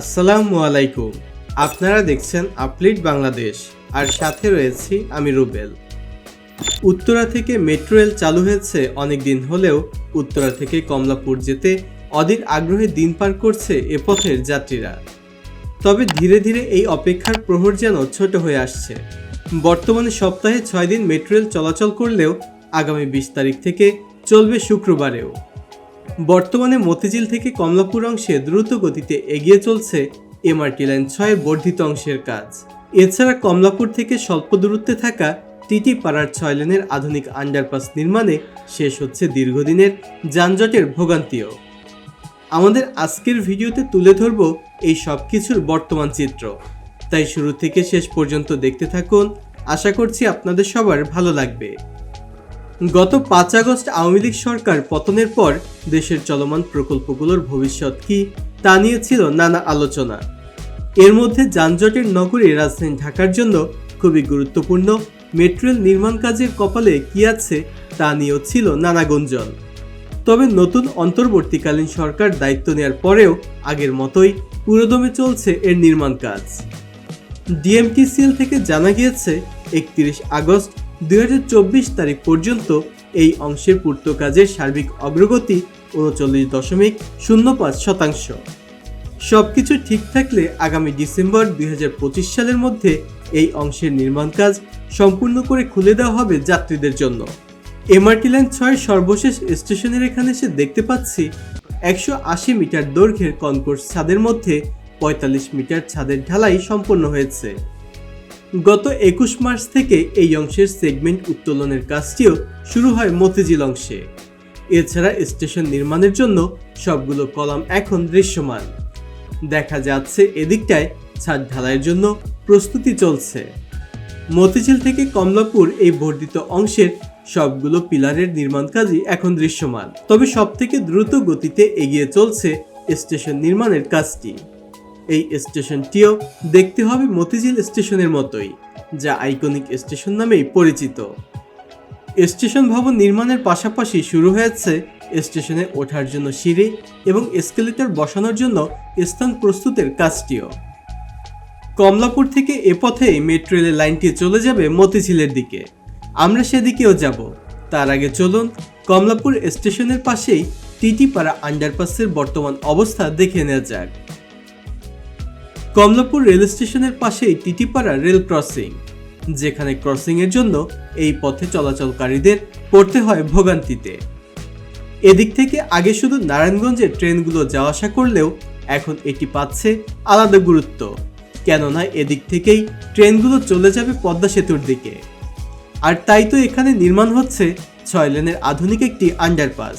আসসালামু আলাইকুম। আপনারা দেখছেন আপলিট বাংলাদেশ, আর সাথে রয়েছি আমি রুবেল। উত্তরা থেকে মেট্রো রেল চালু হয়েছে অনেক দিন হলেও উত্তরা থেকে কমলাপুর যেতে অধীর আগ্রহে দিন পার করছে এ পথের যাত্রীরা। তবে ধীরে ধীরে এই অপেক্ষার প্রহর যেন ছোট হয়ে আসছে। বর্তমানে সপ্তাহে ছয় দিন মেট্রো রেল চলাচল করলেও আগামী বিশ তারিখ থেকে চলবে শুক্রবারেও। বর্তমানে মতিঝিল থেকে কমলাপুর অংশে দ্রুত গতিতে এগিয়ে চলছে এমআরটি লাইন ছয়ের বর্ধিত অংশের কাজ। এছাড়া কমলাপুর থেকে স্বল্প দূরত্বে থাকা টিটি পাড়ার ছয় লেনের আধুনিক আন্ডারপাস নির্মাণে শেষ হচ্ছে দীর্ঘদিনের যানজটের ভোগান্তিও। আমাদের আজকের ভিডিওতে তুলে ধরব এই সব কিছুর বর্তমান চিত্র। তাই শুরু থেকে শেষ পর্যন্ত দেখতে থাকুন। আশা করছি আপনাদের সবার ভালো লাগবে। গত পাঁচ আগস্ট আওয়ামী লীগ সরকার পতনের পর দেশের চলমান প্রকল্পগুলোর ভবিষ্যৎ কি তা নিয়ে ছিল নানা আলোচনা। এর মধ্যে যানজটের নগরী রাজধানী ঢাকার জন্য খুবই গুরুত্বপূর্ণ মেট্রো রেল নির্মাণ কাজের কপালে কি আছে তা নিয়েও ছিল নানা গুঞ্জন। তবে নতুন অন্তর্বর্তীকালীন সরকার দায়িত্ব নেওয়ার পরেও আগের মতোই পুরোদমে চলছে এর নির্মাণ কাজ। ডিএমটিসিএল থেকে জানা গিয়েছে, একত্রিশ আগস্ট দুই হাজার চব্বিশ তারিখ পর্যন্ত এই অংশের পূর্ত কাজের সার্বিক অগ্রগতি উনচল্লিশ দশমিক শূন্য পাঁচ শতাংশ। সবকিছু ঠিক থাকলে আগামী ডিসেম্বর দুই হাজার পঁচিশ সালের মধ্যে এই অংশের নির্মাণ কাজ সম্পূর্ণ করে খুলে দেওয়া হবে যাত্রীদের জন্য। এমআরটি লাইন ছয় সর্বশেষ স্টেশনের এখানে এসে দেখতে পাচ্ছি একশো আশি মিটার দৈর্ঘ্যের কনকোর্স ছাদের মধ্যে পঁয়তাল্লিশ মিটার ছাদের ঢালাই সম্পন্ন হয়েছে। গত একুশ মার্চ থেকে এই অংশের সেগমেন্ট উত্তোলনের কাজটিও শুরু হয় মতিঝিল অংশে। এছাড়া স্টেশন নির্মাণের জন্য সবগুলো কলাম এখন দৃশ্যমান। দেখা যাচ্ছে এদিকটায় ছাদ ঢালাইয়ের জন্য প্রস্তুতি চলছে। মতিঝিল থেকে কমলাপুর এই বর্ধিত অংশের সবগুলো পিলারের নির্মাণ কাজই এখন দৃশ্যমান। তবে সবথেকে দ্রুত গতিতে এগিয়ে চলছে স্টেশন নির্মাণের কাজটি। এই স্টেশনটিও দেখতে হবে মতিঝিল স্টেশনের মতোই, যা আইকনিক স্টেশন নামেই পরিচিত। স্টেশন ভবন নির্মাণের পাশাপাশি শুরু হয়েছে স্টেশনে ওঠার জন্য সিঁড়ি এবং এসকেলেটর বসানোর জন্য স্থান প্রস্তুতের কাজটিও। কমলাপুর থেকে এ পথেই মেট্রো রেলের লাইনটি চলে যাবে মতিঝিলের দিকে। আমরা সেদিকেও যাব। তার আগে চলুন কমলাপুর স্টেশনের পাশেই টিটিপাড়া আন্ডারপাসের বর্তমান অবস্থা দেখে নেওয়া যাক। কমলাপুর রেল স্টেশনের পাশেই টিটিপাড়া রেল ক্রসিং, যেখানে ক্রসিং এর জন্য এই পথে চলাচলকারীদের পড়তে হয় ভোগান্তিতে। এদিক থেকে আগে শুধু নারায়ণগঞ্জের ট্রেনগুলো যাওয়া আসা করলেও এখন এটি পাচ্ছে আলাদা গুরুত্ব, কেননা এদিক থেকেই ট্রেনগুলো চলে যাবে পদ্মা সেতুর দিকে। আর তাই তো এখানে নির্মাণ হচ্ছে ছয় লেনের আধুনিক একটি আন্ডারপাস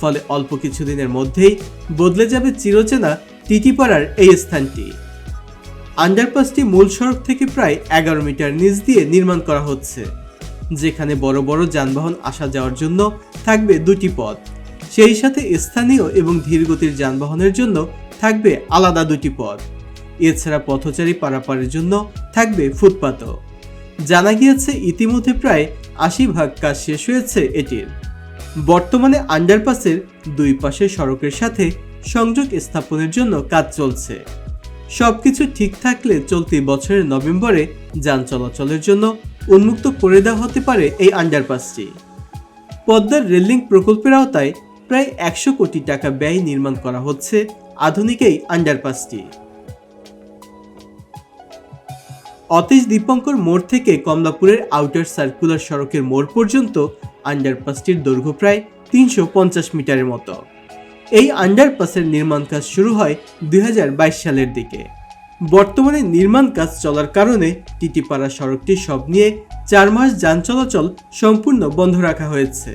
ফলে অল্প কিছুদিনের মধ্যেই বদলে যাবে চিরচেনা টিটিপাড়ার এই স্থানটি। আন্ডারপাসটি মূল সড়ক থেকে প্রায় এগারো মিটার নিচ দিয়ে নির্মাণ করা হচ্ছে, যেখানে বড় বড় যানবাহন আসা যাওয়ার জন্য থাকবে দুটি পথ। সেই সাথে স্থানীয় এবং ধীরগতির যানবাহনের জন্য থাকবে আলাদা দুটি পথ। এছাড়া পথচারী পারাপারের জন্য থাকবে ফুটপাতও। জানা গিয়েছে, ইতিমধ্যে প্রায় আশি ভাগ কাজ শেষ হয়েছে এটির। বর্তমানে আন্ডারপাসের দুই পাশে সড়কের সাথে সংযোগ স্থাপনের জন্য কাজ চলছে। সবকিছু ঠিক থাকলে চলতি বছরের নভেম্বরে যান চলাচলের জন্য উন্মুক্ত করে দেওয়া হতে পারে এই আন্ডারপাসটি। পদ্মার রেলিং প্রকল্পের আওতায় প্রায় একশো কোটি টাকা ব্যয় নির্মাণ করা হচ্ছে আধুনিক এই আন্ডারপাসটি। অতীশ দীপঙ্কর মোড় থেকে কমলাপুরের আউটার সার্কুলার সড়কের মোড় পর্যন্ত আন্ডারপাসটির দৈর্ঘ্য প্রায় তিনশো পঞ্চাশ মিটারের মতো। এই আন্ডারপাসের নির্মাণ কাজ শুরু হয় দুই হাজার বাইশ সালের দিকে। বর্তমানে নির্মাণ কাজ চলার কারণে টিটিপাড়া সড়কটি সব নিয়ে চার মাস যান চলাচল সম্পূর্ণ বন্ধ রাখা হয়েছে।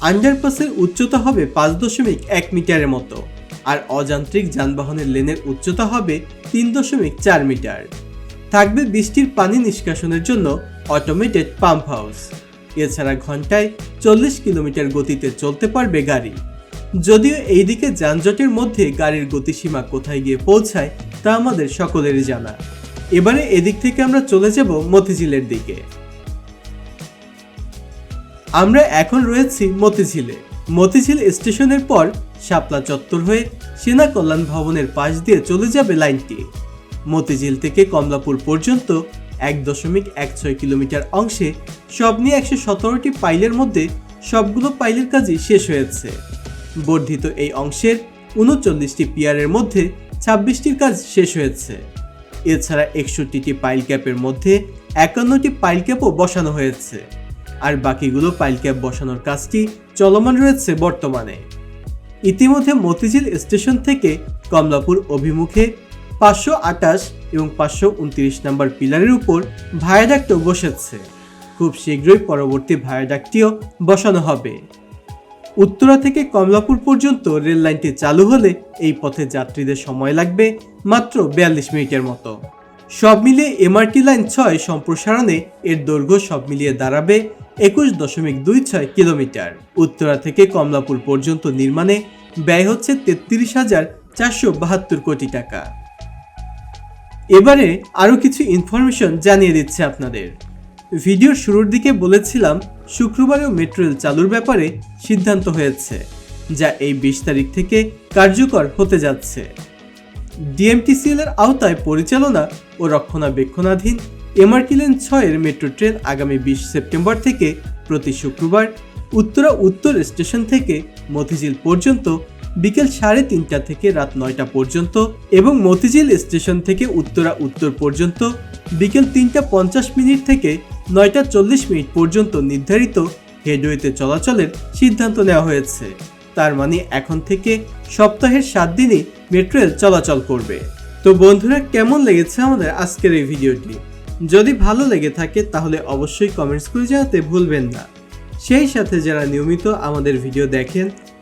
আন্ডারপাসের উচ্চতা হবে পাঁচ দশমিক এক মিটারের মতো আর অযান্ত্রিক যানবাহনের লেনের উচ্চতা হবে তিন দশমিক চার মিটার। থাকবে বৃষ্টির পানি নিষ্কাশনের জন্য অটোমেটেড পাম্প হাউস এছাড়া ঘন্টায় চল্লিশ কিলোমিটার গতিতে চলতে পারবে গাড়ি। যদিও এইদিকে যানজটের মধ্যে গাড়ির গতিসীমা কোথায় গিয়ে পৌঁছায়, তা আমাদের সকলেরই জানা। এবারে এদিক থেকে আমরা চলে যাব মতিঝিলের দিকে। আমরা এখন রয়েছি মতিঝিলে। মতিঝিল স্টেশনের পর শাপলা চত্বর হয়ে সেনা কল্যাণ ভবনের পাশ দিয়ে চলে যাবে লাইনটি। মতিঝিল থেকে কমলাপুর পর্যন্ত এক দশমিক এক ছয় কিলোমিটার অংশে সব নিয়ে একশো সতেরোটি পাইলের মধ্যে সবগুলো পাইলের কাজই শেষ হয়েছে। বর্ধিত এই অংশের উনচল্লিশটি পিয়ারের মধ্যে ছাব্বিশটির কাজ শেষ হয়েছে। এছাড়া একষট্টিটি পাইল ক্যাপের মধ্যে একান্নটি পাইল ক্যাপও বসানো হয়েছে। আর বাকিগুলো পাইল ক্যাপ বসানোর কাজটি চলমান রয়েছে বর্তমানে। ইতিমধ্যে মতিঝিল স্টেশন থেকে কমলাপুর অভিমুখে পাঁচশো আটাশ এবং পাঁচশো উনত্রিশ নম্বর পিলারের উপর ভায়াডাক্টও বসেছে। খুব শীঘ্রই পরবর্তী ভায়াডাক্টটিও বসানো হবে। উত্তরা থেকে কমলাপুর পর্যন্ত রেল লাইনটি চালু হলে এই পথে যাত্রীদের সময় লাগবে মাত্র বিয়াল্লিশ মিনিটের মতো। সব মিলিয়ে এমআরটি লাইন ছয় সম্প্রসারণে এর দৈর্ঘ্য সব মিলিয়ে দাঁড়াবে একুশ দশমিক দুই ছয় কিলোমিটার। উত্তরা থেকে কমলাপুর পর্যন্ত নির্মাণে ব্যয় হচ্ছে তেত্রিশ হাজার চারশো বাহাত্তর কোটি টাকা। এবারে আরও কিছু ইনফরমেশন জানিয়ে দিচ্ছে আপনাদের। ভিডিওর শুরুর দিকে বলেছিলাম শুক্রবারেও মেট্রো রেল চালুর ব্যাপারে সিদ্ধান্ত হয়েছে, যা এই বিশ তারিখ থেকে কার্যকর হতে যাচ্ছে। ডিএমটিসিএল এর আওতায় পরিচালনা ও রক্ষণাবেক্ষণাধীন এমআরটি লেন ছয়ের মেট্রো ট্রেন আগামী বিশ সেপ্টেম্বর থেকে প্রতি শুক্রবার উত্তরা উত্তর স্টেশন থেকে মতিঝিল পর্যন্ত বিকেল সাড়ে তিনটা থেকে রাত নয়টা পর্যন্ত এবং মতিঝিল স্টেশন থেকে উত্তরা উত্তর পর্যন্ত বিকেল তিনটা পঞ্চাশ মিনিট থেকে নয়টা চল্লিশ মিনিট পর্যন্ত নির্ধারিত হেডওয়েতে চলাচলের সিদ্ধান্ত নেওয়া হয়েছে। তার মানে এখন থেকে সপ্তাহের সাত দিনই মেট্রো রেল চলাচল করবে। তো বন্ধুরা, কেমন লেগেছে আমাদের আজকের এই ভিডিওটি? যদি ভালো লেগে থাকে তাহলে অবশ্যই কমেন্টস করে জানাতে ভুলবেন না। সেই সাথে যারা নিয়মিত আমাদের ভিডিও দেখেন